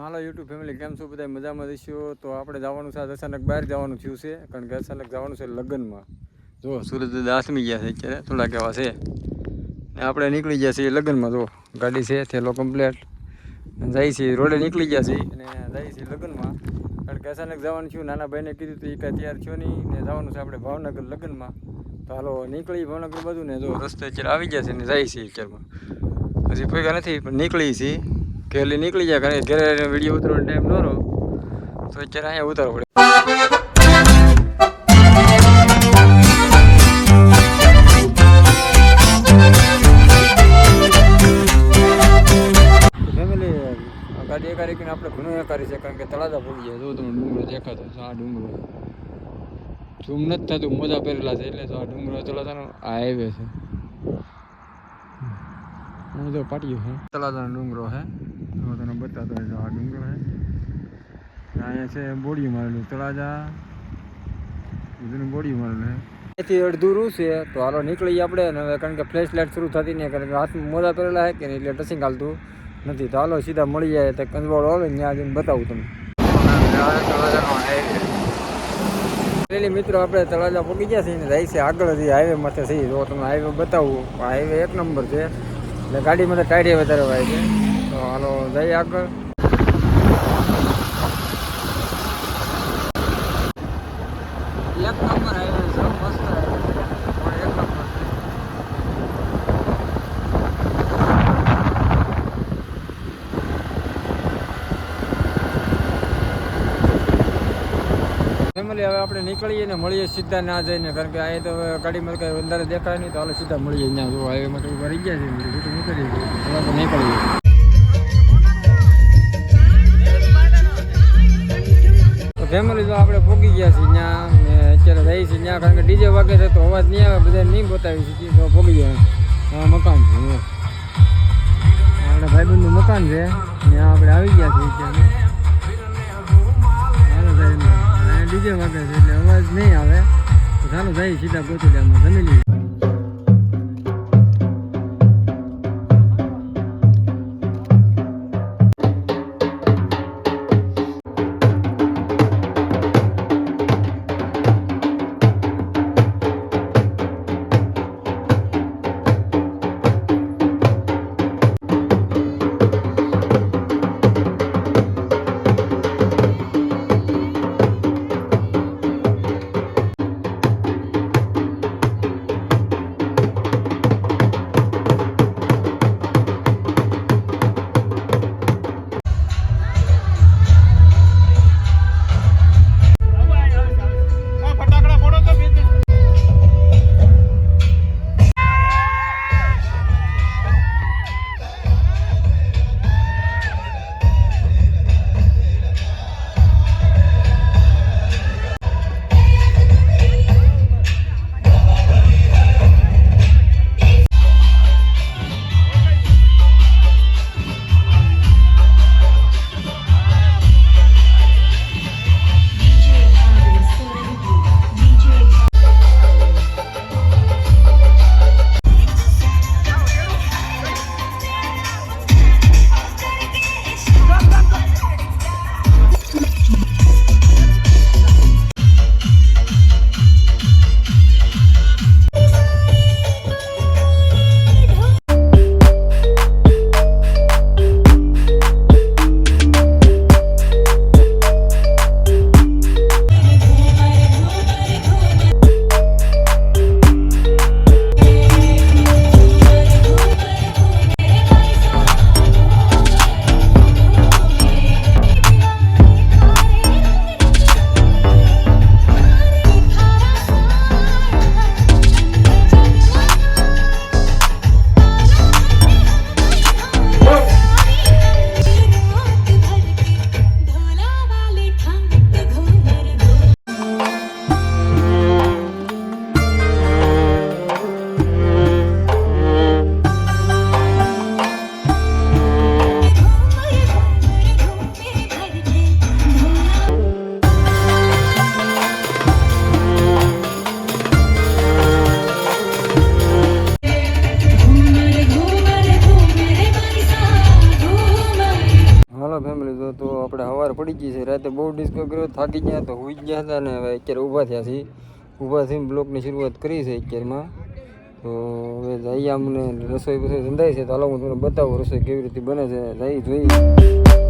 હાલો YouTube family કેમ છો બધા? મજામાં રહીશું? તો આપણે જવાનું છે, અચાનક બહાર જવાનું થયું છે, કારણ કે અચાનક જવાનું છે લગ્નમાં. જો સુરત દાસમી ગયા છે અત્યારે, થોડા કેવા છે. ને આપણે નીકળી ગયા છીએ લગ્નમાં, જો, ગાડી છે, થેલો કમ્પ્લેટ જાય છે, રોડે નીકળી ગયા છીએ અને જાય છે લગ્નમાં. કારણ કે અચાનક જવાનું થયું, નાના ભાઈને કીધું હતું, એ કાંઈ તૈયાર થયો નહીં. ને જવાનું છે આપણે ભાવનગર લગ્નમાં. તો હાલો, નીકળી ભાવનગર બધું ને જો, રસ્તે અત્યારે આવી ગયા છે ને જાય છે અત્યારમાં. હજી ભેગા નથી, પણ નીકળી છીએ ઘેરલી નીકળી જાય, કારણ કે ઘરે વીડિયો ઉતરવાનો ટાઈમ ન રહો, તો અત્યારે અહીંયા ઉતારવો પડે. ગાડી એકારી કરીને આપણે ઘણું એકારી છે, કારણ કે તળાજા પડી જાય. જો તમે ડુંગરો દેખાતો આ ડુંગરો. ઝૂમ નથી થતું, મોજા પહેરેલા છે, એટલે તો આ ડુંગરો તળાજાનો આ હાઈવે છે. તો પાટિયું છે. તળાજાનો ડુંગરો છે. હું તને બતાતો હોય આ ડુંગર છે અહીંયા છે બોડી મારેલું, તળાજા. બધું બોડી મારેલું છે અડધું રૂ છે, તો હાલો નીકળી આપણે કારણ કે ફ્લેશ લાઇટ શરૂ થતી નહીં, કારણ કે હાથમાં મોજા પહેરેલા છે કે નહીં એટલે ટચિંગ હાલતું નથી. તો હાલો સીધા મળી જાય તો કંજવાળો આવે ત્યાં જઈને બતાવું તમને. પેલી મિત્રો, આપણે તળાજા પહોંચી ગયા છીએ જાય છે આગળ હજી હાઈવે માથે થઈ તો તમને હાઈવે બતાવું હાઈવે એક નંબર છે. એટલે ગાડીમાં તો ટાયરે વધારે હોય છે. તો હાલો જઈએ આગળ. એક નંબર હાઈવે છે મસ્ત હાઈવે. એક નંબર. ફેમિલી હવે આપણે નીકળીએ ને મળીએ સીધા ના જઈને કારણ કે અહીં તો ગાડી ગાડીમાં કઈ અંદર દેખાય નહીં તો હાલ સીધા મળીએ અહીંયા. જો હાઈવે તો ઊભા રહી ગયા છે નીકળીએ. નીકળીએ. ફેમિલી તો આપણે પહોંચી ગયા છીએ ત્યાં. અત્યારે રહી છીએ ત્યાં. કારણ કે ડીજે વાગે છે તો અવાજ નહીં આવે બધા નહીં બતાવી શકીએ તો પહોંચી ગયા મકાન છે. આપણે ભાઈબંધનું મકાન છે. ત્યાં આપણે આવી ગયા છીએ ત્યાં ડીજે વાગે છે એટલે અવાજ નહીં આવે. ચાલો જઈએ સીધા ગોતું ડેમમાં જમી લઈએ. આપણે સવાર પડી ગઈ છે, રાતે બહુ ડિસ્કો કર્યો, થાકી ગયા તો હોઈ ગયા હતા ને હવે અત્યારે ઊભા થયા છીએ. ઊભા થઈને બ્લોકની શરૂઆત કરી છે અત્યારમાં. તો હવે જઈએ અમને રસોઈ બસોઈ ધંધાય છે, તો હાલો હું તમને બતાવું રસોઈ કેવી રીતે બને છે જઈ જોઈએ.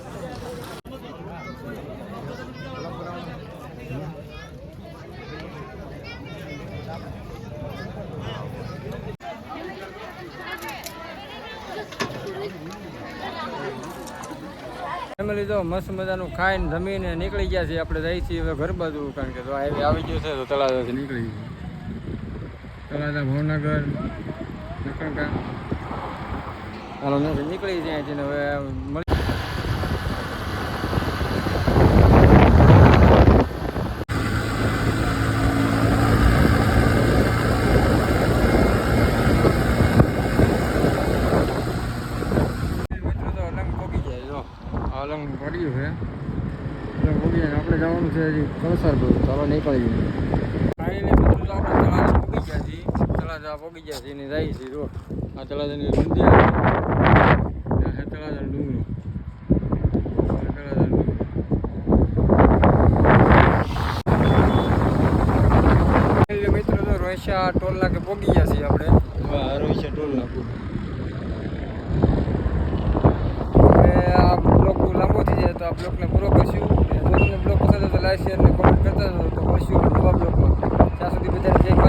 ફેમિલી તો મસ્ત મજાનું ખાઈને જમીને નીકળી ગયા છીએ. આપણે જઈ છીએ હવે ઘર બાજુ, કારણ કે જો હાઈવે આવી ગયો છે તો તળાજાથી નીકળી તળાજા ભાવનગર નખણકા હાલો નથી નીકળી જાય છે હવે મળી મિત્રો તો અલંગ પોગી જાય જો આ અલંગ પડ્યું છે અલંગ પોગી જાય આપણે જવાનું છે હજી કળસાર બધું ચાલો નીકળી મિત્રો તો આપણે તળાજા પોગી ગયા છીએ તળાજા પોગી ગયા છીએ ને જાય છે જો આ તળાજાની મંદિર તળાજાનો ડુંગરો રોહિશા ટોલ નાકે પોગી ગયા છીએ આપણે. હા રોહિશા ટોલ નાકું. આ બ્લોક લાંબો થઈ જાય તો આ બ્લોકને પૂરો કરશું. તમને તો લાઈક શેર અને કોમેન્ટ કરતા રહો તો મળશું નવા બ્લોગમાં ત્યાં સુધી બધાને જય